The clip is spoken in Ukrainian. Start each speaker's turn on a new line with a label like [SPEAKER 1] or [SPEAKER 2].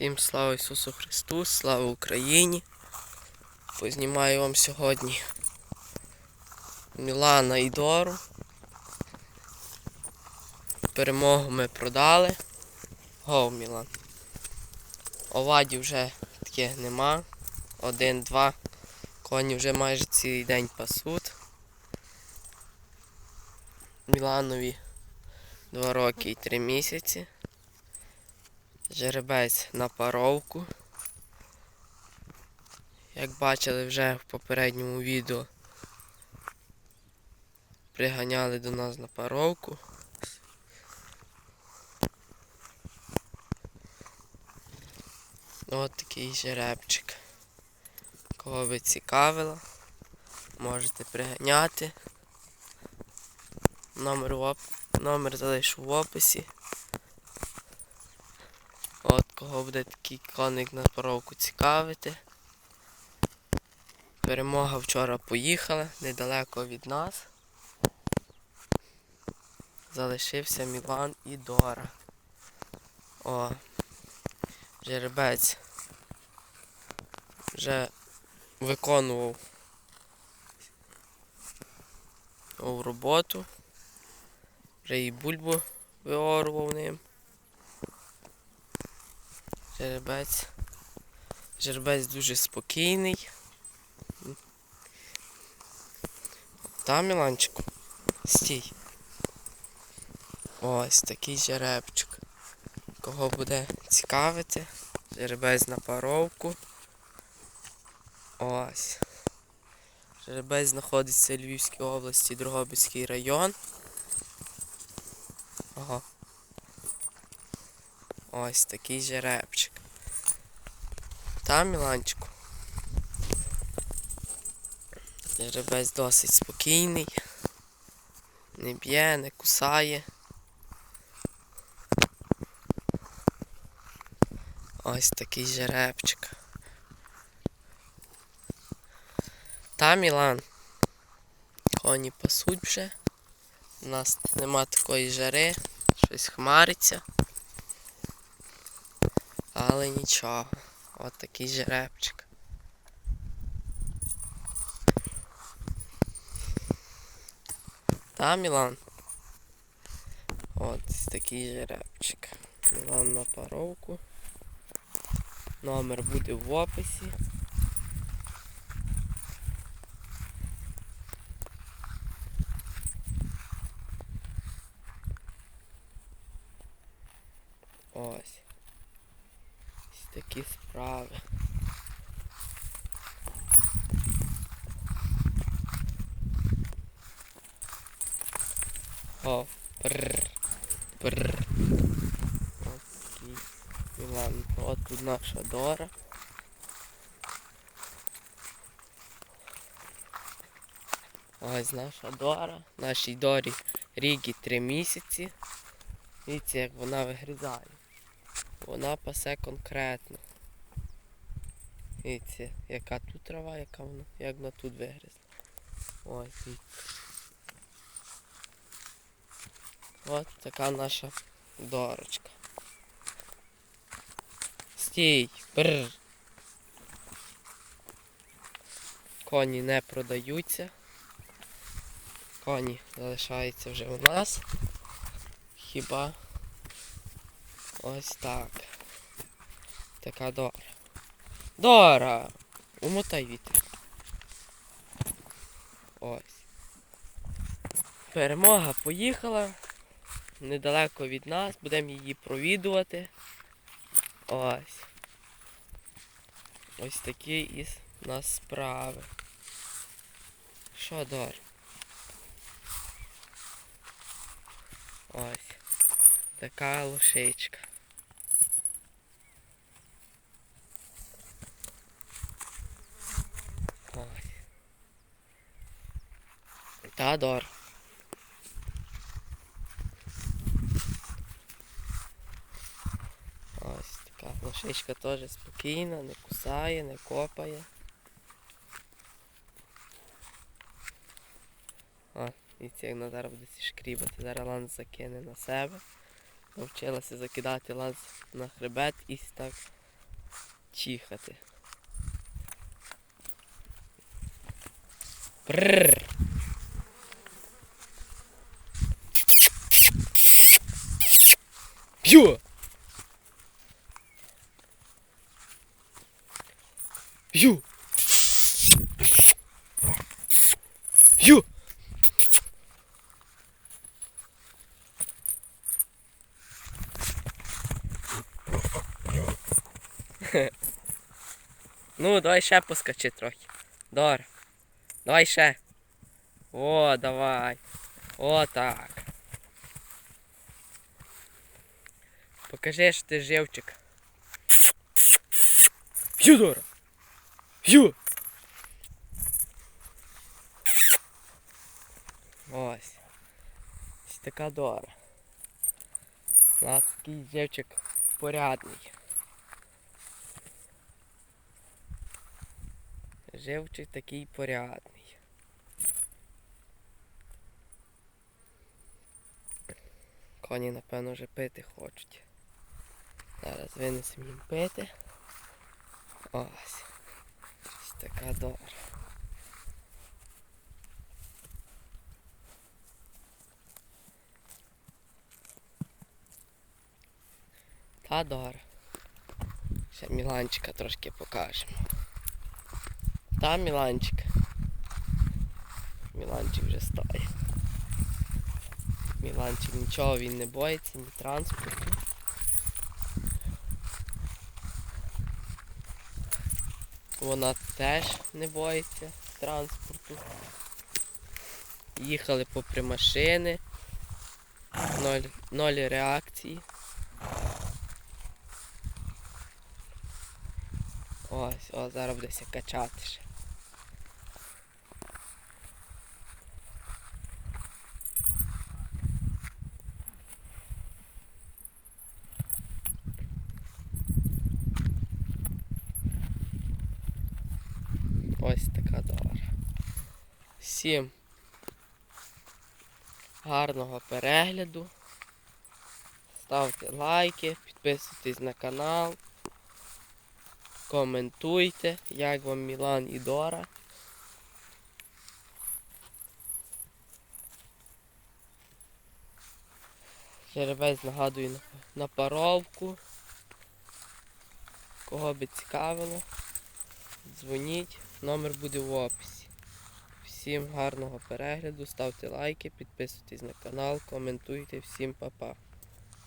[SPEAKER 1] Всім слава Ісусу Христу, слава Україні. Познімаю вам сьогодні Мілана і Дору. Перемогу ми продали. Гов, Мілан. Оваді вже таке нема. Один-два. Коні вже майже цілий день пасуть. Міланові 2 роки і 3 місяці. Жеребець на паровку. Як бачили вже в попередньому відео, приганяли до нас на паровку. От такий жеребчик. Кого би цікавило, можете приганяти. Номер, в оп- Номер залишу в описі. Кого буде такий коник на паровку цікавити. Перемога вчора поїхала, недалеко від нас. Залишився Мілан і Дора. О, жеребець вже виконував роботу. Вже і бульбу виорував ним. Жеребець. Жеребець дуже спокійний. Та, Міланчику? Стій. Ось такий жеребчик. Кого буде цікавити? Жеребець на паровку. Ось. Жеребець знаходиться у Львівській області, Другобицький район. Ага. Ось такий жеребчик. Та, Міланчику. Жеребець досить спокійний. Не б'є, не кусає. Ось такий жеребчик. Та, Мілан. Коні пасуть вже. У нас нема такої жари, щось хмариться. Але нічого. От такий жеребчик. Та, Мілан? От такий жеребчик. Мілан на паровку. Номер буде в описі. Ось. Такі справи. О, прррр, прррр. Ось такий Мілан. От тут наша Дора. Ось наша Дора. Нашій Дорі рік і три місяці. Дивіться, як вона вигризає. Вона пасе конкретно. Дивіться, яка тут трава, яка вона, як вона тут вигризла. Дивіться. От така наша дорочка. Стій! Бррр. Коні не продаються. Коні залишаються вже у нас. Хіба ось так. Така Дора. Дора! Умотай вітер. Ось. Перемога поїхала. Недалеко від нас. Будемо її провідувати. Ось. Ось такі із нас справи. Що, Дор? Ось. Така лошичка. Ось. Та. Ось така лошичка теж спокійна, не кусає, не копає. О, дивіться, як вона буде шкрібати. Зараз ланц закине на себе. Навчилася закидати ланц на хребет і так чихати. Прррр. П'ю! П'ю! П'ю! Ну, давай ще поскочи трохи. Дор. Давай ще. О, давай. О, так. Покажи, що ти живчик. П'ю, Дора. П'ю. Ось. Ось така Дора. У нас такий живчик порядний. Живчик такий порядний. Коні, напевно, вже пити хочуть. Зараз винесемо їм пити. Ось. Ось така дора. Та дора. Ще Міланчика трошки покажемо. Та Міланчик. Міланчик вже стоїть. Міланчик нічого він не боїться, ні транспорту. Вона теж не боїться транспорту. Їхали попри машини. Ноль, ноль реакції. Ось, о, зараз буде качати ще. Ось така дора. Всім гарного перегляду. Ставте лайки, підписуйтесь на канал. Коментуйте, як вам Мілан і Дора. Жеребець нагадую на, на паровку. Кого би цікавило, дзвоніть, номер буде в описі. Всім гарного перегляду, ставте лайки, підписуйтесь на канал, коментуйте, всім па-па.